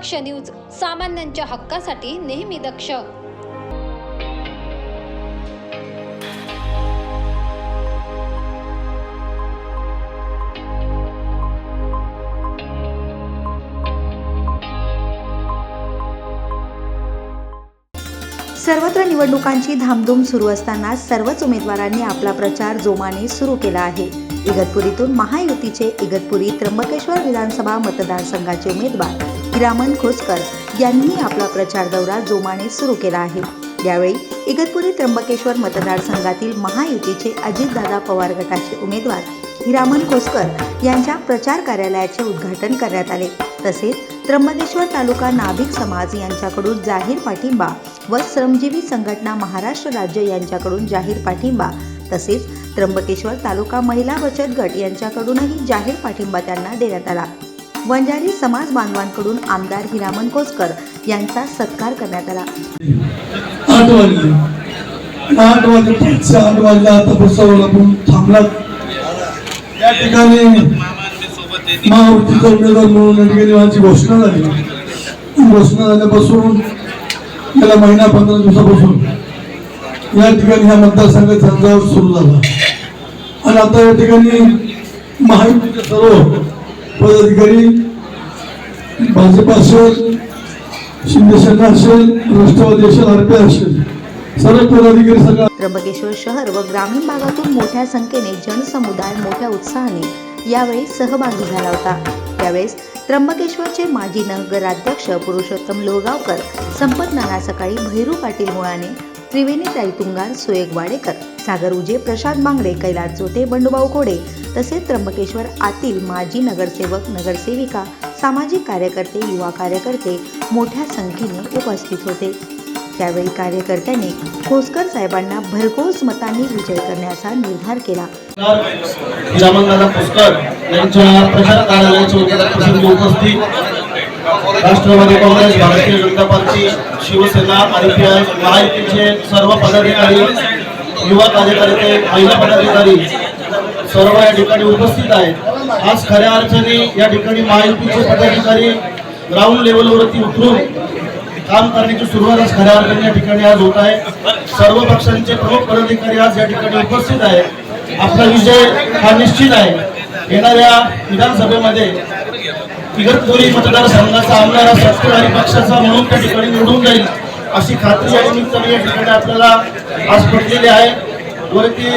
दक्ष news सामान्यांच्या हक्कासाठी नेहमी दक्ष. सर्वत्र निवडणुकांची धामधूम सुरू असताना सर्वच उमेदवारांनी आपला प्रचार जोमाने सुरू केला आहे. इगतपुरीतून महायुतीचे इगतपुरी त्र्यंबकेश्वर विधानसभा मतदारसंघाचे उमेदवार हिरामन खोसकर यांनी आपला प्रचार दौरा जोमाने सुरू केला आहे. यावेळी इगतपुरी त्र्यंबकेश्वर मतदारसंघातील महायुतीचे अजितदादा पवार गटाचे उमेदवार हिरामन खोसकर यांच्या प्रचार कार्यालयाचे उद्घाटन करण्यात आले. तसेच त्र्यंबकेश्वर तालुका नाभिक समाज यांच्याकडून जाहीर पाठिंबा व श्रमजीवी संघटना महाराष्ट्र राज्य यांच्याकडून जाहीर पाठिंबा तसेच त्र्यंबकेश्वर तालुका महिला बचत गट यांच्याकडूनही जाहीर पाठिंबा त्यांना देण्यात आला. वंजारी समाज बांधवांकडून आमदार हिरामन कोसकर यांचा सत्कार करण्यात आला. आठ वाजले. आठ वाजले पाचशे आठ वाजले. आता बसवला आपण थांबला. या ठिकाणी महावृत्तीचा उमेदवार म्हणून या ठिकाणी माझी घोषणा झाली. घोषणा झाल्यापासून गेला महिना पंधरा दिवसापासून या ठिकाणी ह्या मतदारसंघात झंझावात सुरू झाला. आणि आता या ठिकाणी महायुतीचे सर्व पदाधिकारी भाजप असेल शिंदेसेना असेल राष्ट्रवादी असेल आरपी असेल सर्व पदाधिकारी सगळ्या त्र्यंबकेश्वर शहर व ग्रामीण भागातून मोठ्या संख्येने जनसमुदाय मोठ्या उत्साहाने यावेळी सहभागी झाला होता. त्यावेळेस त्र्यंबकेश्वरचे माजी नगराध्यक्ष पुरुषोत्तम लोहगावकर संपत नाना सकाळी भैरू पाटील मुळाने त्रिवेणी ताई तुंगार सुयोग वाडेकर सागर उजे प्रशांत बांगडे कैलास जोते बंडूभाऊ घोडे तसेच त्र्यंबकेश्वर आतील माजी नगरसेवक नगरसेविका सामाजिक कार्यकर्ते युवा कार्यकर्ते मोठ्या संख्येने उपस्थित होते. त्यावेळी कार्यकर्त्यांनी खोसकर साहेबांना भरघोस मतांनी विजय करण्याचा निर्धार केला. उपस्थित राष्ट्रवादी काँग्रेस भारतीय जनता पार्टी शिवसेना आणि महायुतीचे सर्व पदाधिकारी युवा कार्यकर्ते महिला पदाधिकारी सर्व या ठिकाणी उपस्थित आहेत. आज खऱ्या अर्थाने या ठिकाणी महायुतीचे पदाधिकारी ग्राउंड लेवलवरती उतरून काम करण्याची सुरुवात आज खऱ्या अर्थाने या ठिकाणी आज होत आहे. सर्व पक्षांचे प्रमुख पदाधिकारी आज या ठिकाणी उपस्थित आहेत. आपला विजय हा निश्चित आहे. येणाऱ्या विधानसभेमध्ये इगतपुरी मतदारसंघाचा आमदार हा सत्ताधारी पक्षाचा म्हणून त्या ठिकाणी निवडून जाईल अशी खात्री या निमित्ताने या ठिकाणी आपल्याला आज पडलेली आहे. वरती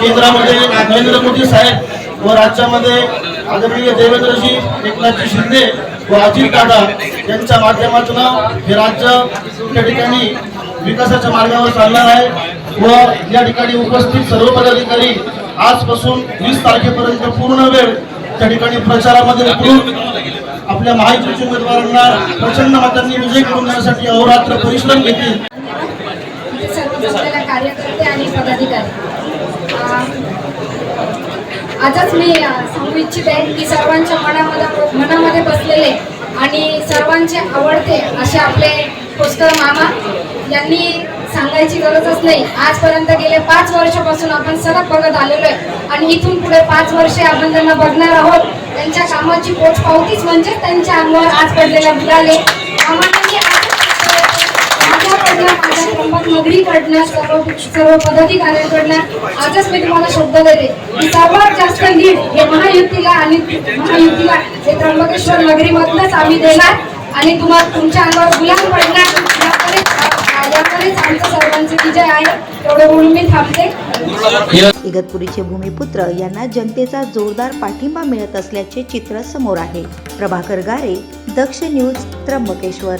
केंद्रामध्ये नरेंद्र मोदी साहेब व राज्यामध्ये आदरणीय देवेंद्रजी एकनाथजी शिंदे व अजित दादा यांच्या माध्यमातून हे राज्य त्या ठिकाणी विकासाच्या मार्गावर चालणार आहे व या ठिकाणी उपस्थित सर्व पदाधिकारी आजपासून वीस तारखेपर्यंत पूर्ण वेळ त्या ठिकाणी प्रचारामध्ये उतरून आपल्या महायुतीच्या उमेदवारांना प्रचंड मतांनी विजय करून देण्यासाठी अहोरात्र परिश्रम घेतील. कार्यकर्ते आणि पदाधिकारी. आजच मी सांगू इच्छित आहे की सर्वांच्या मनामध्ये मनामध्ये बसलेले आणि सर्वांचे आवडते असे आपले पुष्कर मामा यांनी सांगायची गरजच नाही. आजपर्यंत गेले पाच वर्षापासून आपण सतत बघत आलेलो आहे. आणि इथून पुढे पाच वर्षे आपण त्यांना बघणार आहोत. त्यांच्या कामाची पोच पावतीच म्हणजे त्यांच्या अंगावर आज पडलेल्या मुलाले नगरीकडनं सर्व सर्व पदाधिकाऱ्यांकडनं आजच मी तुम्हाला शब्द देते. की सर्वात जास्त लीड हे महायुतीला आणि महायुतीला हे त्र्यंबकेश्वर नगरीमधनंच आम्ही देणार. आणि तुम्हाला तुमच्या अंगावर गुलाम पडणार. आमचं विजय आहे. मी थांबते. इगतपुरीचे भूमिपुत्र यांना जनतेचा जोरदार पाठिंबा मिळत असल्याचे चित्र समोर आहे. प्रभाकर गारे दक्ष न्यूज त्र्यंबकेश्वर.